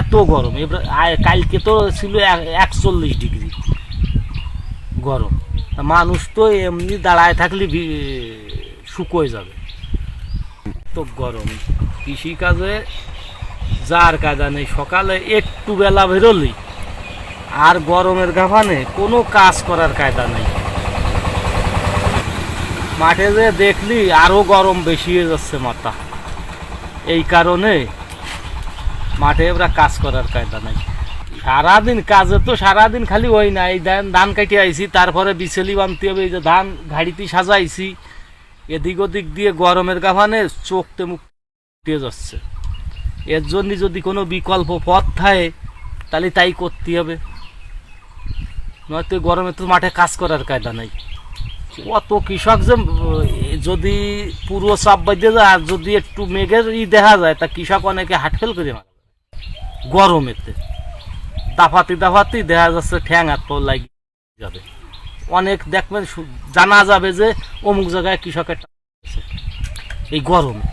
এত গরম। এবার কালকে তো ছিল একচল্লিশ ডিগ্রি গরম। মানুষ তো এমনি দাঁড়ায় থাকলে শুকোয় যাবে। তো গরম। কৃষিকাজে যার কাজা নেই। সকালে একটু বেলা বেরোলি আর গরমের গাফানে কোনো কাজ করার কায়দা নেই। মাঠে যে দেখলি আরও গরম বেশি হয়ে যাচ্ছে মাথা। এই কারণে মাঠে ওরা কাজ করার কায়দা নাই। সারাদিন কাজে তো সারাদিন খালি ওই না, এই ধান ধান কাটি আইছি, তারপরে বিচেলি বানতে হবে, এই যে ধান ঘাড়িতে সাজাইছি। এদিক ওদিক দিয়ে গরমের গাফানে চোখতে মুখ যাচ্ছে। এর জন্য যদি কোনো বিকল্প পথ থাকে, তাহলে তাই করতে হবে। নয়তো গরমে তো মাঠে কাজ করার কায়দা নাই। অত কৃষক যে, যদি পুরো চাপ বাজে যায়, আর যদি একটু মেঘের ই দেখা যায়, তা কৃষক অনেকে হাটফেল করে। গরমেতে। দাফাতি দাফাতি দেখা যাচ্ছে ঠ্যাং হাত পাও লাগি যাবে। অনেক দেখবেন জানা যাবে যে অমুক জায়গায় কৃষকের এই গরমে,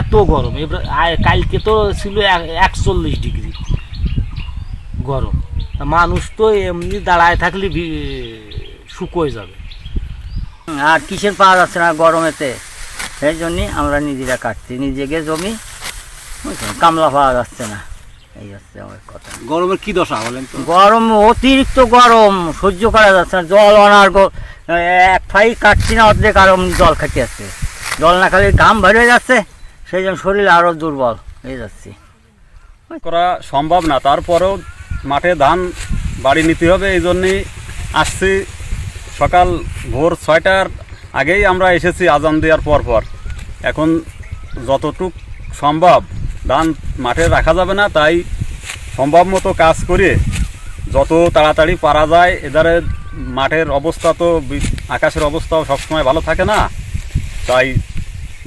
এত গরম। এবার কালকে তো ছিল একচল্লিশ ডিগ্রি গরম। মানুষ তো এমনি দাঁড়ায় থাকলে শুকোয় যাবে। আর কিসের পাওয়া যাচ্ছে না গরমেতে? সেই জন্যই আমরা নিজেরা কাটছি। নিজেকে জমি কামলা পাওয়া যাচ্ছে না। এই হচ্ছে আমার কথা। গরমের কি দশা বলেন তো? গরম অতিরিক্ত গরম সহ্য করা যাচ্ছে না। জল অনার এক ফাই কাটছি না অর্ধেক আরও জল খাটি আছে জল না খালি ঘাম বেড়ে যাচ্ছে সেই জন্য শরীর আরও দুর্বল হয়ে যাচ্ছে। করা সম্ভব না। তারপরেও মাঠে ধান বাড়ি নিতে হবে এই জন্যেই আসছি। সকাল ভোর ছয়টার আগেই আমরা এসেছি আজান দেওয়ার পর পর। এখন যতটুক সম্ভব ধান মাঠে রাখা যাবে না, তাই সম্ভব মতো কাজ করে যত তাড়াতাড়ি পারা যায়, এধারে মাঠের অবস্থা তো আকাশের অবস্থাও সবসময় ভালো থাকে না, তাই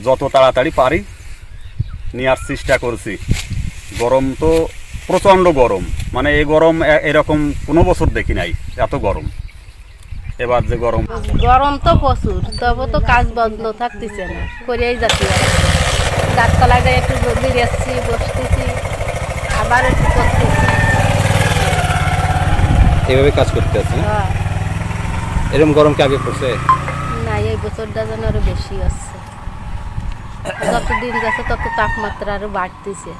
যত তাড়াতাড়ি পারি নেওয়ার চেষ্টা করছি। গরম তো প্রচণ্ড গরম মানে এই গরম এরকম কোনো বছর দেখি নাই, এত গরম। এবার যে গরম গরম তো প্রচুর, তবে তো কাজ বন্ধ থাকতেছে না করেই যাচ্ছি। গাছতলায় যাই একটু গেছি বসতেছি আবার একটু করতেছি। এভাবে কাজ করতে আছে হ্যাঁ। এরকম গরম কি আগে পড়ছে? না এই বছরটা যেন আরও বেশি আসছে যত দিন যাচ্ছে তত তাপমাত্রা আরও বাড়তেছে।